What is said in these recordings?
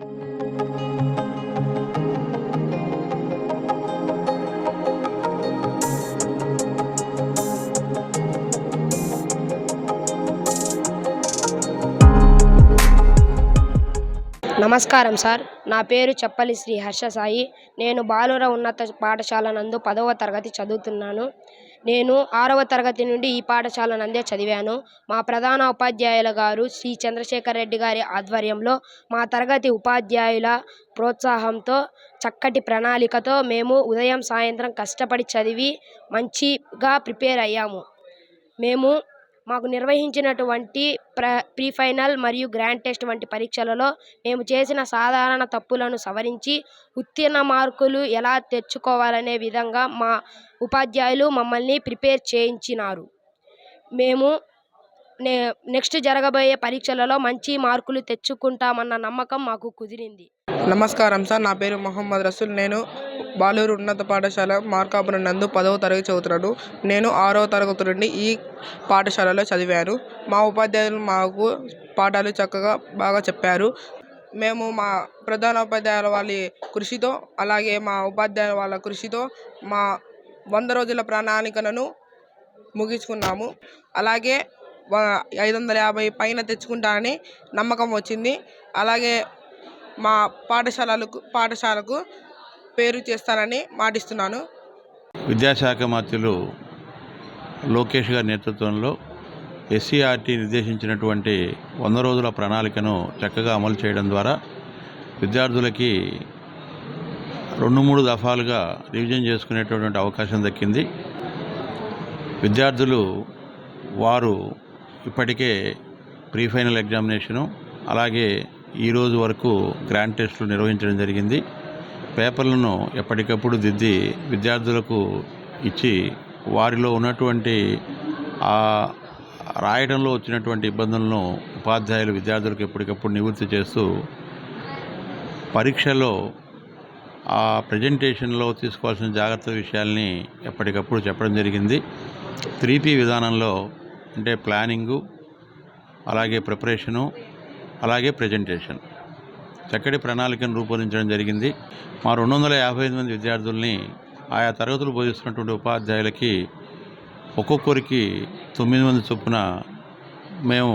నమస్కారం సార్. నా పేరు చెప్పలి శ్రీ హర్ష సాయి. నేను బాలుర ఉన్నత పాఠశాల నందు పదవ తరగతి చదువుతున్నాను. నేను ఆరవ తరగతి నుండి ఈ పాఠశాల నందే చదివాను. మా ప్రధాన ఉపాధ్యాయుల గారు శ్రీ చంద్రశేఖర్ రెడ్డి గారి ఆధ్వర్యంలో మా తరగతి ఉపాధ్యాయుల ప్రోత్సాహంతో చక్కటి ప్రణాళికతో మేము ఉదయం సాయంత్రం కష్టపడి చదివి మంచిగా ప్రిపేర్ అయ్యాము. మేము మాకు నిర్వహించినటువంటి ప్ర ప్రీ ఫైనల్ మరియు గ్రాండ్ టెస్ట్ వంటి పరీక్షలలో మేము చేసిన సాధారణ తప్పులను సవరించి ఉత్తీర్ణ మార్కులు ఎలా తెచ్చుకోవాలనే విధంగా మా ఉపాధ్యాయులు మమ్మల్ని ప్రిపేర్ చేయించినారు. మేము నే నెక్స్ట్ జరగబోయే పరీక్షలలో మంచి మార్కులు తెచ్చుకుంటామన్న నమ్మకం మాకు కుదిరింది. నమస్కారం సార్. నా పేరు మొహమ్మద్ రసూల్. నేను బాలూరు ఉన్నత పాఠశాల మార్కాపురం నందు పదవ తరగతి చదువుతున్నాను నేను ఆరవ తరగతి నుండి ఈ పాఠశాలలో చదివాను. మా ఉపాధ్యాయులు మాకు పాఠాలు చక్కగా బాగా చెప్పారు. మేము మా ప్రధాన ఉపాధ్యాయుల వాళ్ళ కృషితో అలాగే మా ఉపాధ్యాయుల వాళ్ళ కృషితో మా వంద రోజుల ప్రణాళికలను ముగించుకున్నాము. అలాగే ఐదు వందల యాభై పైన తెచ్చుకుంటానని నమ్మకం వచ్చింది. అలాగే మా పాఠశాలలకు పాఠశాలకు పేరు చేస్తానని మాటిస్తున్నాను. విద్యాశాఖ మంత్రులు లోకేష్ గారి నేతృత్వంలో ఎస్సీఆర్టీ నిర్దేశించినటువంటి వంద రోజుల ప్రణాళికను చక్కగా అమలు చేయడం ద్వారా విద్యార్థులకి రెండు మూడు దఫాలుగా రివిజన్ చేసుకునేటటువంటి అవకాశం దక్కింది. విద్యార్థులు వారు ఇప్పటికే ప్రీ ఫైనల్ ఎగ్జామినేషను అలాగే ఈరోజు వరకు గ్రాండ్ టెస్టులు నిర్వహించడం జరిగింది. పేపర్లను ఎప్పటికప్పుడు దిద్ది విద్యార్థులకు ఇచ్చి వారిలో ఉన్నటువంటి ఆ రాయడంలో వచ్చినటువంటి ఇబ్బందులను ఉపాధ్యాయులు విద్యార్థులకు ఎప్పటికప్పుడు నివృత్తి చేస్తూ పరీక్షలో ఆ ప్రజెంటేషన్లో తీసుకోవాల్సిన జాగ్రత్త విషయాల్ని ఎప్పటికప్పుడు చెప్పడం జరిగింది. త్రీ పీ విధానంలో అంటే ప్లానింగు అలాగే ప్రిపరేషను అలాగే ప్రజెంటేషన్. చక్కటి ప్రణాళికను రూపొందించడం జరిగింది. మా రెండు వందల యాభై ఐదు మంది విద్యార్థుల్ని ఆయా తరగతులు బోధిస్తున్నటువంటి ఉపాధ్యాయులకి ఒక్కొక్కరికి తొమ్మిది మంది చొప్పున మేము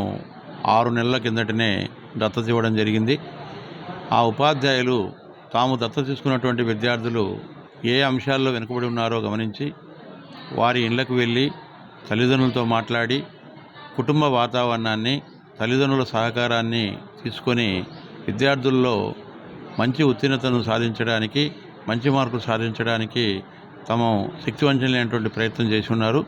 ఆరు నెలల కిందటనే దత్తత ఇవ్వడం జరిగింది. ఆ ఉపాధ్యాయులు తాము దత్తత తీసుకున్నటువంటి విద్యార్థులు ఏ అంశాల్లో వెనుకబడి ఉన్నారో గమనించి వారి ఇళ్ళకు వెళ్ళి తల్లిదండ్రులతో మాట్లాడి కుటుంబ వాతావరణాన్ని తల్లిదండ్రుల సహకారాన్ని తీసుకొని విద్యార్థుల్లో మంచి ఉత్తీర్ణతను సాధించడానికి మంచి మార్కులు సాధించడానికి తమ శక్తివంచనైనటువంటి ప్రయత్నం చేసి ఉన్నారు.